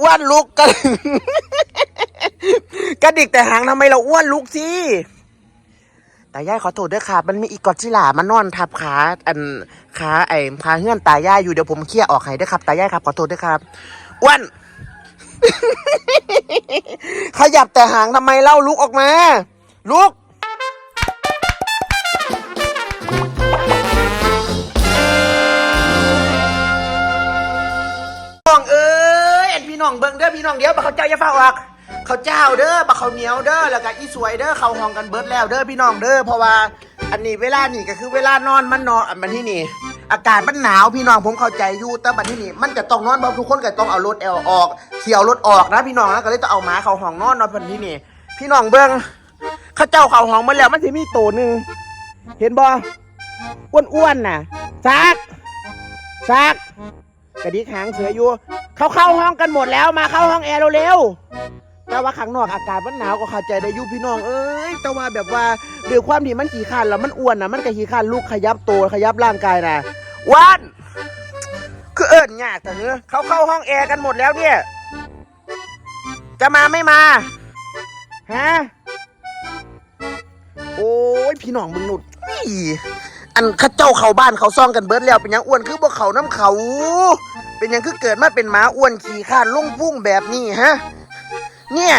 อ้วนลุกกันกระดิกแต่หางทำไมเราอ้วนลุกสิตายายขอโทษด้วยค่ะ มันมีอีกกอดจิลามานอนทับขาอันขาไอ้ขาเงื่อนตายายอยู่เดี๋ยวผมเคลียร์ออกให้ด้วยครับ ตายายครับขอโทษด้วยครับอ้วนขยับแต่หางทำไมเล่าลุกออกมา ลุก อันพี่น้องเบิ่งเด้อพี่น้องเดี๋ยวบักเขาเจ้าอย่าฟ้าออกเขาเจ้าเด้อบักเขาวเหนียวเด้อแล้วก็อีสวยเด้อเขาห้องกันเบิดแล้วเด้อพี่น้องเด้อเพราะว่าอันนี้เวลานี่ก็คือเวลานอนมันนอนอันมันที่นี่ อากาศมันหนาวพี่น้องผมเข้าใจอยู่แต่บัดที่นี่มันจะต้องนอนเพราะทุกคนก็ต้องเอารถแอลออกเขี่ยวรถออกนะพี่น้องนะก็เลยต้องเอาหมาเขาห้องนอนนอนพันที่นี่ พี่น้องเบิ่งเขาเจ้าเขาห้องมาแล้วมันจะมีตัวหนึ่งเห็นบ่อ้วนๆน่ะซักซักกระดิกหางเสืออยู่ เขาเข้าห้องกันหมดแล้วมาเข้าห้องแอร์เร็วๆแต่ว่าข้างนอกอากาศมันหนาวก็เข้าใจได้อยุพี่น้องเอ้ยแต่ว่าแบบว่าด้วยความที่มันขี้ข้านแล้วมันอ้วนนะมันก็ขี้ข้านลูกขยับตัวขยับร่างกายนะวันคือเอิญยากแต่เนื้อเขาเข้าห้องแอร์กันหมดแล้วเนี่ย จะมาไม่มาฮะโอ้ยพี่น้องมึงหนุดอันข้าเจ้าเขาบ้านเขาซ่องกันเบิดแล้วเป็นยังอ้วนคือพวกเขาน้ำเขา เป็นยังคือเกิดมาเป็นหมาอ้วนขี่ข้านลุ่งพุ่งแบบนี้ฮะ เนี่ย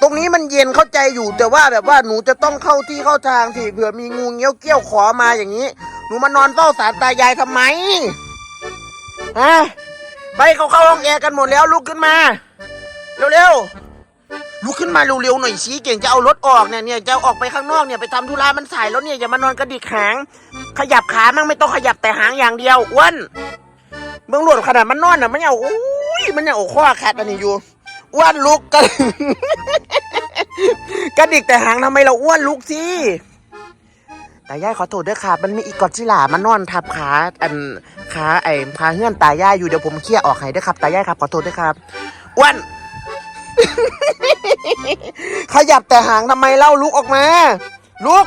ตรงนี้มันเย็นเข้าใจอยู่แต่ว่าแบบว่าหนูจะต้องเข้าที่เข้าทางสิเผื่อมีงูเงี้ยวเกี้ยวขอมาอย่างนี้ หนูมานอนเฝ้าสารตายายทำไมฮะไปเขาเข้าห้องแอร์กันหมดแล้วลุกขึ้นมา เร็วๆลุกขึ้นมาเร็วๆหน่อยชี้เก่งจะเอารถออกเนี่ยเนี่ยจะออกไปข้างนอกเนี่ยไปทำธุระมันสายแล้วเนี่ยอย่ามานอนกระดิกหาง ขยับขามั่งไม่ต้องขยับแต่หางอย่างเดียวอ้วน เบื้องหลวดขนาดมันนอนน่ะมันยังเอาอุ้ยมันยังเอาข้อขาดอันนี้อยู่อ้วนลุกกัน กระดิกแต่หางทำไมเราอ้วนลุกสิต่ย่ายขอโทษด้วยค่ะ มันมีอีกกอดจิลามานนอนทับขาอันขาไอ้ขาเงื่อนตายายอยู่เดี๋ยวผมเคลียร์ออกให้ด้วยครับ ตายายครับขอโทษด้วยครับอ้วนขยับแต่หางทำไมเล่าลุกออกมาลุก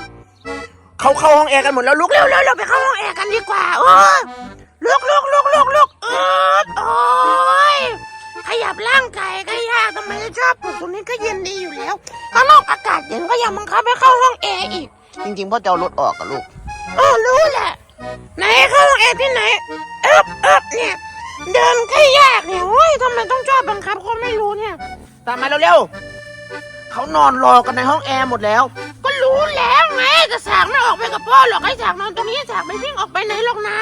เขาเข้าห้องแอร์กันหมดแล้วลุกเร็วเร็วเร็วไปเข้าห้องแอร์กันดีกว่าโอ้ ลุกลุกลุกลุกลุกเออโอ้ยขยับร่างกายก็ยากทำไมชอบปลุกตรงนี้ก็เย็นดีอยู่แล้วข้างนอกอากาศเย็นก็ยังบังคับให้เข้าห้องแอร์อีก จริงๆพ่อจะเอารถออกอะลูกเออรู้แหละ ไหนเข้าห้องแอร์ที่ไหนเอ๊บเอ๊บเนี่ย เดินก็ยากเนี่ยโอ้ยทำไมต้องชอบบังคับเขาไม่รู้เนี่ย ตามมาเร็วๆเขานอนรอกันในห้องแอร์หมดแล้ว ก็รู้แล้วไงแต่สากไม่ออกไปกับพ่อหรอกให้สากนอนตรงนี้สากไม่วิ่งออกไปไหนหรอกนะ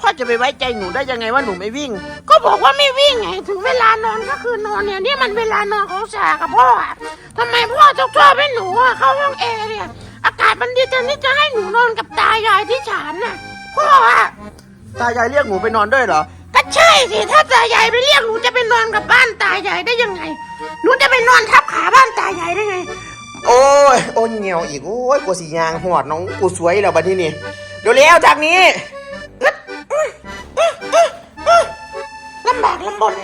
พ่อจะไปไว้ใจหนูได้ยังไงว่าหนูไม่วิ่ง ก็บอกว่าไม่วิ่งไงถึงเวลานอนก็คือนอนเนี่ยนี่มันเวลานอนของสากกับพ่ออะทำไมพ่อต้องชอบให้หนูอะเข้าห้องแอร์เนี่ย อากาศมันดีแต่นี่จะให้หนูนอนกับตายายที่ฉานน่ะพ่ออะตายายเรียกหนูไปนอนด้วยเหรอ ก็ใช่สิถ้าตายายไปเรียกหนูจะไปนอนกับบ้านตายายได้ยังไงหนูจะไปนอนทับขาบ้านตายายได้ไง โอ้ย โอ้ยเหี่ยวอีก โอ้ยกูสียางหอดน้องกูสวยแล้วบัดนี้นี่เดี๋ยวเร็วจากนี้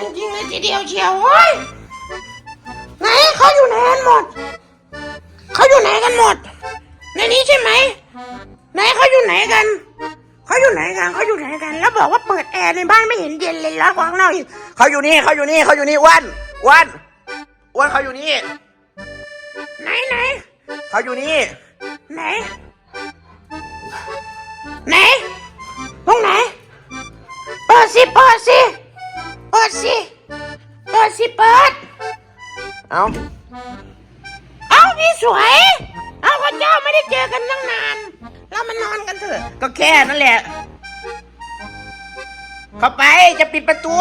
จริงๆเลยทีเดียวเชียวโอ้ยไหนเขาอยู่ไหนกันหมดเขาอยู่ไหนกันหมด ในนี้ใช่ไหมไหนเขาอยู่ไหนกันเขาอยู่ไหนกันเขาอยู่ไหนกัน แล้วบอกว่าเปิดแอร์ในบ้านไม่เห็นเย็นเลยแล้วข้างนอกอีกเขาอยู่นี่เขาอยู่นี่เขาอยู่นี่อ้วันอ้วันอ้วันเขาอยู่นี่ ไหนไหนเขาอยู่นี่ ไหน ไหนตรงไหน เปิดสิเปิดสิ สิ เปิดสิเปิด เอาเอาพี่สวย เอาพระเจ้าไม่ได้เจอกันตั้งนาน เรามานอนกันเถอะ ก็แค่นั่นแหละ เข้าไปจะปิดประตู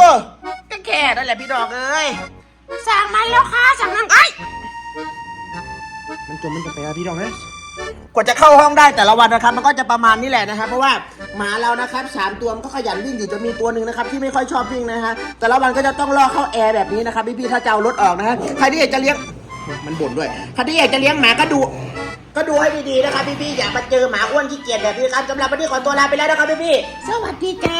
ก็แค่นั่นแหละพี่ดอกเอ้ย สั่งมันแล้วค่ะสั่งมันไอ้ยมันจมมันจะไปแล้วพี่ดอกนะ กว่าจะเข้าห้องได้แต่ละวันนะครับ มันก็จะประมาณนี้แหละนะครับ เพราะว่าหมาเรานะครับสามตัวมันก็ขยันวิ่งอยู่จะมีตัวหนึ่งนะครับที่ไม่ค่อยชอบวิ่งนะฮะแต่ละวันก็จะต้องล่อเข้าแอร์แบบนี้นะครับพี่ๆถ้าจะเอารถออกนะฮะใครที่อยากจะเลี้ยงมันบ่นด้วยใครที่อยากจะเลี้ยงหมาก็ดูก็ดูให้ดีๆนะครับพี่ๆอย่ามาเจอหมาอ้วนขี้เกียจแบบนี้ครับสำหรับวันนี้ขอตัวลาไปแล้วนะครับพี่ๆสวัสดีจ้า